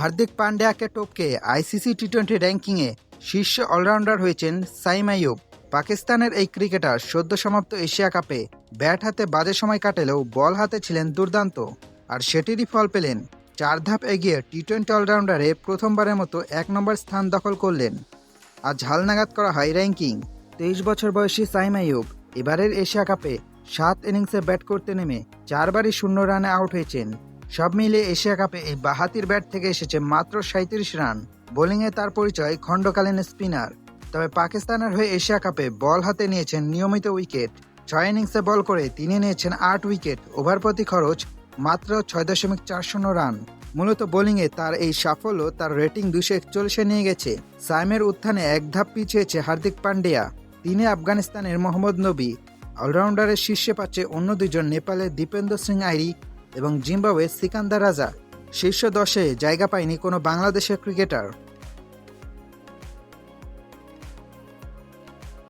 হার্দিক পান্ডিয়াকে টপকে ICC T twenty র্যাঙ্কিংয়ে শীর্ষ অলরাউন্ডার হয়েছেন সাইম আইয়ুব। পাকিস্তানের এই ক্রিকেটার সদ্য সমাপ্ত এশিয়া কাপে ব্যাট হাতে বাজে সময় কাটালেও বল হাতে ছিলেন দুর্দান্ত। আর সেটিরই ফল পেলেন, চার ধাপ এগিয়ে টি টোয়েন্টি অলরাউন্ডারে প্রথমবারের মতো এক নম্বর স্থান দখল করলেন। আজ হালনাগাদ করা হয় র্যাঙ্কিং। তেইশ বছর বয়সী সাইম আইয়ুব এবারের এশিয়া কাপে সাত ইনিংসে ব্যাট করতে নেমে চারবারই শূন্য রানে আউট হয়েছেন। সব মিলিয়ে এশিয়া কাপে এই বাহাতির ব্যাট থেকে এসেছে মাত্র সাঁত্রিশ রান। বোলিংয়ে তার পরিচয় খণ্ডকালীন স্পিনার। তবে পাকিস্তানের হয়ে এশিয়া কাপে বল হাতে নিয়েছেন নিয়মিত উইকেট। ছয় ইনিংসে বল করে তিনি নিয়েছেন আট উইকেট। ওভার প্রতি খরচ মাত্র ছয় দশমিক চার শূন্য রান। মূলত বোলিংয়ে তার এই সাফল্য তার রেটিং দুশো একচল্লিশে নিয়ে গেছে। সাইমের উত্থানে এক ধাপ পিছিয়েছে হার্দিক পান্ডিয়া। তিনি আফগানিস্তানের মোহাম্মদ নবী। অলরাউন্ডারের শীর্ষে পাচ্ছে অন্য দুজন নেপালের দীপেন্দ্র সিং আইরি এবং জিম্বাবুয়ে সিকান্দার রাজা শীর্ষ দশে জায়গা পায়নি কোনো বাংলাদেশের ক্রিকেটার।